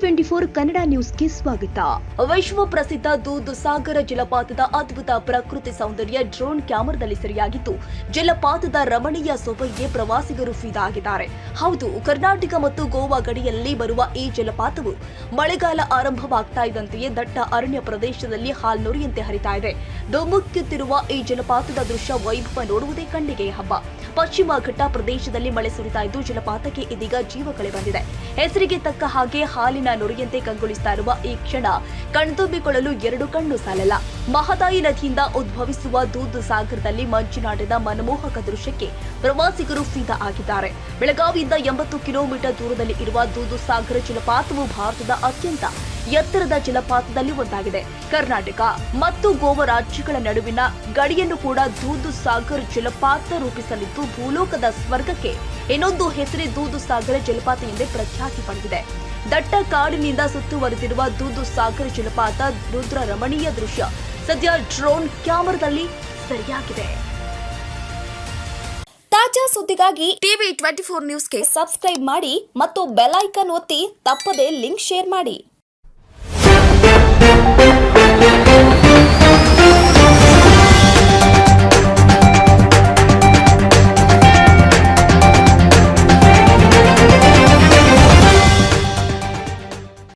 Twenty four Kannada ನ್ಯೂಸ್ಗೆ ಸ್ವಾಗತ. ವಿಶ್ವ ಪ್ರಸಿದ್ಧ ದೂದ್ ಸಾಗರ ಜಲಪಾತದ ಅದ್ಭುತ ಪ್ರಕೃತಿ ಸೌಂದರ್ಯ ಡ್ರೋನ್ ಕ್ಯಾಮರಾದಲ್ಲಿ ಸೆರೆಯಾಗಿದ್ದು, ಜಲಪಾತದ ರಮಣೀಯ ಸೊಬಗಿಗೆ ಪ್ರವಾಸಿಗರು ಫಿದಾಗಿದ್ದಾರೆ. ಹೌದು, ಕರ್ನಾಟಕ ಮತ್ತು ಗೋವಾ ಗಡಿಯಲ್ಲಿ ಬರುವ ಈ ಜಲಪಾತವು ಮಳೆಗಾಲ ಆರಂಭವಾಗ್ತಾ ಇದ್ದಂತೆಯೇ ದಟ್ಟ ಅರಣ್ಯ ಪ್ರದೇಶದಲ್ಲಿ ಹಾಲ್ನೊರಿಯಂತೆ ಹರಿತಾ ಇದೆ. ಧುಮುಕ್ಕುತ್ತಿರುವ ಈ ಜಲಪಾತದ ದೃಶ್ಯ ವೈಭವ ನೋಡುವುದೇ ಕಣ್ಣಿಗೆ ಹಬ್ಬ. ಪಶ್ಚಿಮ ಘಟ್ಟ ಪ್ರದೇಶದಲ್ಲಿ ಮಳೆ ಸುರಿತಾ ಇದ್ದು ಜಲಪಾತಕ್ಕೆ ಇದೀಗ ಜೀವ ಕಳೆ ಬಂದಿದೆ. ಹೆಸರಿಗೆ ತಕ್ಕ ಹಾಗೆ ಹಾಲಿನ ನೊರೆಯಂತೆ ಕಂಗೊಳಿಸ್ತಾ ಇರುವ ಈ ಕ್ಷಣ ಕಣ್ತುಂಬಿಕೊಳ್ಳಲು ಎರಡು ಕಣ್ಣು ಸಾಲಲ್ಲ. ಮಹದಾಯಿ ನದಿಯಿಂದ ಉದ್ಭವಿಸುವ ದೂದ್ ಸಾಗರದಲ್ಲಿ ಮಂಜಿನಾಡಿದ ಮನಮೋಹಕ ದೃಶ್ಯಕ್ಕೆ ಪ್ರವಾಸಿಗರು ಫಿದಾ ಆಗಿದ್ದಾರೆ. ಬೆಳಗಾವಿಯಿಂದ ಎಂಬತ್ತು ಕಿಲೋಮೀಟರ್ ದೂರದಲ್ಲಿ ಇರುವ ದೂದು ಸಾಗರ ಜಲಪಾತವು ಭಾರತದ ಅತ್ಯಂತ ಎತ್ತರದ ಜಲಪಾತದಲ್ಲಿ ಒಂದಾಗಿದೆ. ಕರ್ನಾಟಕ ಮತ್ತು ಗೋವಾ ರಾಜ್ಯಗಳ ನಡುವಿನ ಗಡಿಯನ್ನು ಕೂಡ ದೂದು ಸಾಗರ್ ಜಲಪಾತ ರೂಪಿಸಲಿದ್ದು, ಭೂಲೋಕದ ಸ್ವರ್ಗಕ್ಕೆ ಇನ್ನೊಂದು ಹೆಸರೇ ದೂದು ಸಾಗರ ಜಲಪಾತ ಎಂದೇ ಪ್ರಖ್ಯಾತಿ ಪಡೆದಿದೆ. ದಟ್ಟ ಕಾಡಿನಿಂದ ಸುತ್ತುವರೆದಿರುವ ದೂದು ಸಾಗರ ಜಲಪಾತ ರುದ್ರ ರಮಣೀಯ ದೃಶ್ಯ. ಸದ್ಯ ಡ್ರೋನ್ ಕ್ಯಾಮರಾದಲ್ಲಿ ಸರಿಯಾಗಿದೆ. ತಾಜಾ ಸುದ್ದಿಗಾಗಿ ಟಿವಿ ಟ್ವೆಂಟಿ ಫೋರ್ ನ್ಯೂಸ್ಗೆ ಸಬ್ಸ್ಕ್ರೈಬ್ ಮಾಡಿ ಮತ್ತು ಬೆಲ್ ಐಕನ್ ಒತ್ತಿ ತಪ್ಪದೇ ಲಿಂಕ್ ಶೇರ್ ಮಾಡಿ.